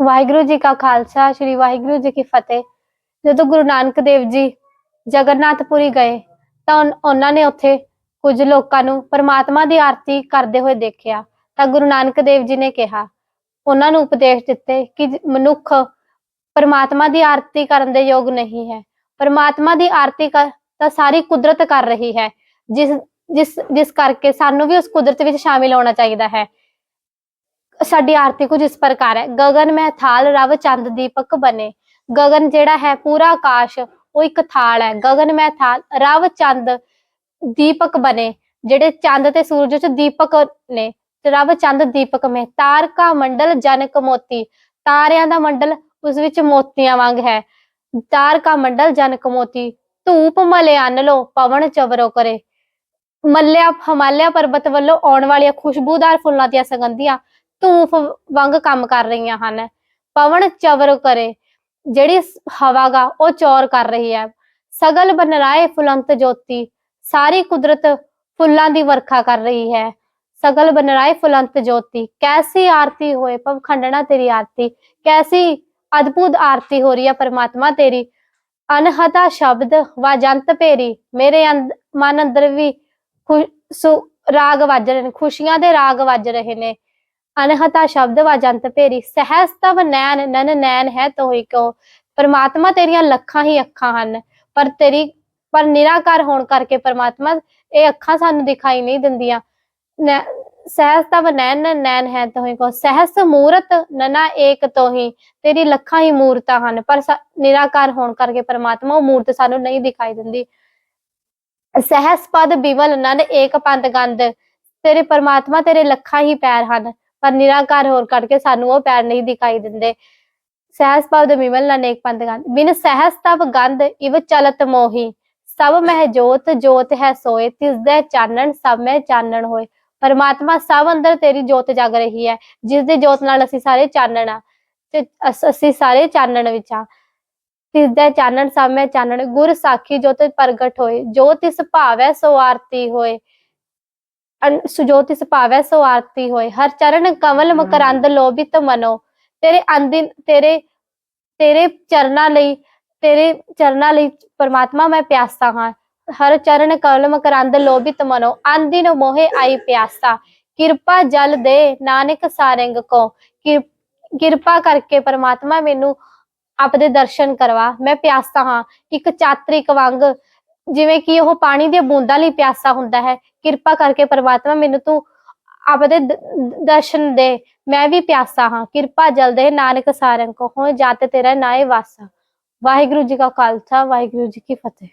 ਵਾਹਿਗੁਰੂ ਜੀ ਕਾ ਖਾਲਸਾ, ਸ੍ਰੀ ਵਾਹਿਗੁਰੂ ਜੀ ਕੀ ਫਤਿਹ। ਜਦੋਂ ਗੁਰੂ ਨਾਨਕ ਦੇਵ ਜੀ ਜਗਨਨਾਥਪੁਰੀ ਗਏ, ਤਾਂ ਉਹਨਾਂ ਨੇ ਉੱਥੇ ਕੁਝ ਲੋਕਾਂ ਨੂੰ ਪਰਮਾਤਮਾ ਦੀ ਆਰਤੀ ਕਰਦੇ ਹੋਏ ਦੇਖਿਆ। ਤਾਂ ਗੁਰੂ ਨਾਨਕ ਦੇਵ ਜੀ ਨੇ ਕਿਹਾ, ਉਹਨਾਂ ਨੂੰ ਉਪਦੇਸ਼ ਦਿੱਤੇ ਕਿ ਮਨੁੱਖ ਪਰਮਾਤਮਾ ਦੀ ਆਰਤੀ ਕਰਨ ਦੇ ਯੋਗ ਨਹੀਂ ਹੈ। ਪਰਮਾਤਮਾ ਦੀ ਆਰਤੀ ਕਰ ਤਾਂ ਸਾਰੀ ਕੁਦਰਤ ਕਰ ਰਹੀ ਹੈ। ਜਿਸ ਜਿਸ ਜਿਸ ਕਰਕੇ ਸਾਨੂੰ ਵੀ ਉਸ ਕੁਦਰਤ ਵਿੱਚ ਸ਼ਾਮਿਲ ਹੋਣਾ ਚਾਹੀਦਾ ਹੈ। ਸਾਡੀ ਆਰਤੀ ਕੁਝ ਇਸ ਪ੍ਰਕਾਰ ਹੈ। ਗਗਨ ਮਹਿ ਥਾਲ ਰਵ ਚੰਦ ਦੀਪਕ ਬਨੇ। ਗਗਨ ਜਿਹੜਾ ਹੈ ਪੂਰਾ ਆਕਾਸ਼, ਉਹ ਇੱਕ ਥਾਲ ਹੈ। ਗਗਨ ਮਹਿ ਥਾਲ ਰਵ ਚੰਦ ਦੀਪਕ ਬਨੇ, ਜਿਹੜੇ ਚੰਦ ਤੇ ਸੂਰਜ ਵਿੱਚ ਦੀਪਕ ਨੇ। ਤੇ ਰਵ ਚੰਦ ਦੀਪਕ ਮੇ ਤਾਰਕਾ ਮੰਡਲ ਜਨਕ ਮੋਤੀ। ਤਾਰਿਆਂ ਦਾ ਮੰਡਲ ਉਸ ਵਿੱਚ ਮੋਤੀਆਂ ਵਾਂਗ ਹੈ। ਤਾਰਕਾ ਮੰਡਲ ਜਨਕ ਮੋਤੀ। ਧੂਪ ਮਲੇ ਮਲਿਆਨ ਲੋ ਪਵਨ ਚਵਰੋ ਕਰੇ। ਮੱਲਿਆ, ਹਮਾਲਿਆ ਪਰਬਤ ਵੱਲੋਂ ਆਉਣ ਵਾਲੀਆਂ ਖੁਸ਼ਬੂਦਾਰ ਫੁੱਲਾਂ ਦੀਆਂ ਸੁਗੰਧੀਆਂ ਧੂਫ ਵਾਂਗ ਕੰਮ ਕਰ ਰਹੀਆਂ ਹਨ। ਪਵਨ ਚਵਰ ਕਰੇ, ਜਿਹੜੀ ਸ- ਉਹ ਚੌਰ ਕਰ ਰਹੀ ਹੈ। ਸਗਲ ਬਨਰਾਏ ਫੁਲੰਤ ਜੋਤੀ, ਸਾਰੀ ਕੁਦਰਤ ਫੁੱਲਾਂ ਦੀ ਵਰਖਾ ਕਰ ਰਹੀ ਹੈ। ਸਗਲ ਬਨਰਾਏ ਫੁਲੰਤ ਜੋਤੀ, ਕੈਸੀ ਆਰਤੀ ਹੋਏ ਪਵ ਖੰਡਣਾ ਤੇਰੀ ਆਰਤੀ, ਕੈਸੀ ਅਦਭੁਤ ਆਰਤੀ ਹੋ ਰਹੀ ਹੈ ਪਰਮਾਤਮਾ ਤੇਰੀ। ਅਨਹਤਾ ਸ਼ਬਦ ਵਾਜੰਤ ਭੇਰੀ, ਮੇਰੇ ਅੰਦ- ਮਨ ਅੰਦਰ ਵੀ ਖੁ- ਸੁ, ਰਾਗ ਵੱਜ ਰਹੇ ਨੇ, ਖੁਸ਼ੀਆਂ ਦੇ ਰਾਗ ਵੱਜ ਰਹੇ ਨੇ। ਅਨਹਤਾ ਸ਼ਬਦ ਵਾਜੰਤ ਭੇਰੀ, ਸਹਿਜ ਤਵ ਨੈਣ, ਨਨ ਨੈਣ ਹੈ ਤੋਹਿ ਕੋ ਪਰਮਾਤਮਾ ਤੇਰੀਆਂ ਲੱਖਾਂ ਹੀ ਅੱਖਾਂ ਹਨ, ਪਰ ਤੇਰੀ, ਪਰ ਨਿਰਾਕਾਰ ਹੋਣ ਕਰਕੇ ਪਰਮਾਤਮਾ ਇਹ ਅੱਖਾਂ ਸਾਨੂੰ ਦਿਖਾਈ ਨਹੀਂ ਦਿੰਦੀਆਂ। ਨੈ- ਨੈਣ ਨੈਣ ਹੈ ਤੋਹਿ ਕੋ ਸਹਿਸ ਮੂਰਤ ਨਨਾ ਏਕ ਤੋਹੀ, ਤੇਰੀ ਲੱਖਾਂ ਹੀ ਮੂਰਤਾਂ ਹਨ, ਪਰ ਸਾ- ਨਿਰਾਕਾਰ ਹੋਣ ਕਰਕੇ ਪਰਮਾਤਮਾ ਉਹ ਮੂਰਤ ਸਾਨੂੰ ਨਹੀਂ ਦਿਖਾਈ ਦਿੰਦੀ। ਸਹਿਸ ਪਦ ਬਿਮਲ ਨਨ ਏਕ ਪੰਦ ਗੰਧ, ਤੇਰੇ ਪਰਮਾਤਮਾ ਤੇਰੇ ਲੱਖਾਂ ਹੀ ਪੈਰ ਹਨ। ਪਰ ਨਿਰਾਕਾਰ ਹੋਰ ਕਰਕੇ ਸਾਨੂੰ ਉਹ ਪੈਰ ਨਹੀਂ ਦਿਖਾਈ ਦਿੰਦੇ। ਸਹਿਸ ਪਦ ਬਿਮਲ ਨਨ ਏਕ ਪੰਦ ਗੰਧ, ਬਿਨ ਸਹਿਸ ਤਬ ਗੰਧ ਇਵ ਚਲਤ ਮੋਹੀ। ਸਭ ਮਹਿ ਜੋਤ ਜੋਤ ਹੈ ਸੋਏ ਤਿਸ ਦੇ ਚਾਨਣ, ਸਭ ਮੈਂ ਚਾਨਣ ਹੋਏ। ਪਰਮਾਤਮਾ ਸਭ ਅੰਦਰ ਤੇਰੀ ਜੋਤ ਜਗ ਰਹੀ ਹੈ ਜਿਸ ਦੀ ਜੋਤ ਨਾਲ ਅਸੀਂ ਸਾਰੇ ਚਾਨਣ ਆ ਤੇ ਅਸੀਂ ਸਾਰੇ ਚਾਨਣ ਵਿੱਚ ਆ ਤਿਸ ਦੇ ਚਾਨਣ, ਸਭ ਮੈਂ ਚਾਨਣ, ਗੁਰ ਸਾਖੀ ਜੋਤ ਪ੍ਰਗਟ ਹੋਏ ਜੋ ਤਿਸ ਭਾਵੈ ਸੋ ਆਰਤੀ ਹੋਏ। ਅਨ- ਸੁ- ਜੋ ਤਿਸ ਭਾਵੈ ਸੋ ਆਰਤੀ ਹੋਏ। ਹਰ ਚਰਨ ਕਮਲ ਮਕਰੰਦ ਲੋਭਿਤ ਮਨੋ। ਤੇਰੇ ਅੰਦਿਨ ਤੇਰੇ ਤੇਰੇ ਚਰਨਾਂ ਲਈ ਤੇਰੇ ਚਰਨਾਂ ਲਈ ਪਰਮਾਤਮਾ ਮੈਂ ਪਿਆਸਾ ਹਾਂ। ਹਰ ਚਰਨ ਕਮਲ ਮਕਰੰਦ ਲੋਭਿਤ ਮਨੋ। ਅੰਦਿਨ ਮੋਹਿ ਆਈ ਪਿਆਸਾ। ਕਿਰਪਾ ਜਲ ਦੇ ਨਾਨਕ ਸਾਰੰਗ ਕੋ। ਕਿਰ- ਕਿਰਪਾ ਕਰਕੇ ਪਰਮਾਤਮਾ ਮੈਨੂੰ ਆਪਦੇ ਦਰਸ਼ਨ ਕਰਵਾ। ਮੈਂ ਪਿਆਸਾ ਹਾਂ। ਇੱਕ ਚਾਤਰਿਕ ਵਾਂਗ ਜਿਵੇਂ ਕਿ ਉਹ ਪਾਣੀ ਦੀਆਂ ਬੂੰਦਾਂ ਲਈ ਪਿਆਸਾ ਹੁੰਦਾ ਹੈ। ਕਿਰਪਾ ਕਰਕੇ ਪਰਮਾਤਮਾ ਮੈਨੂੰ ਤੂੰ ਆਪਦੇ ਦਰਸ਼ਨ ਦੇ। ਮੈਂ ਵੀ ਪਿਆਸਾ ਹਾਂ। ਕਿਰਪਾ ਜਲਦੇ ਨਾਨਕ ਸਾਰੰਗ ਕੋ ਹੋ ਜਾਤੇ ਤੇਰਾ ਨਾਏ ਵਾਸਾ। ਵਾਹਿਗੁਰੂ ਜੀ ਕਾ ਖਾਲਸਾ, ਵਾਹਿਗੁਰੂ ਜੀ ਕੀ ਫਤਿਹ।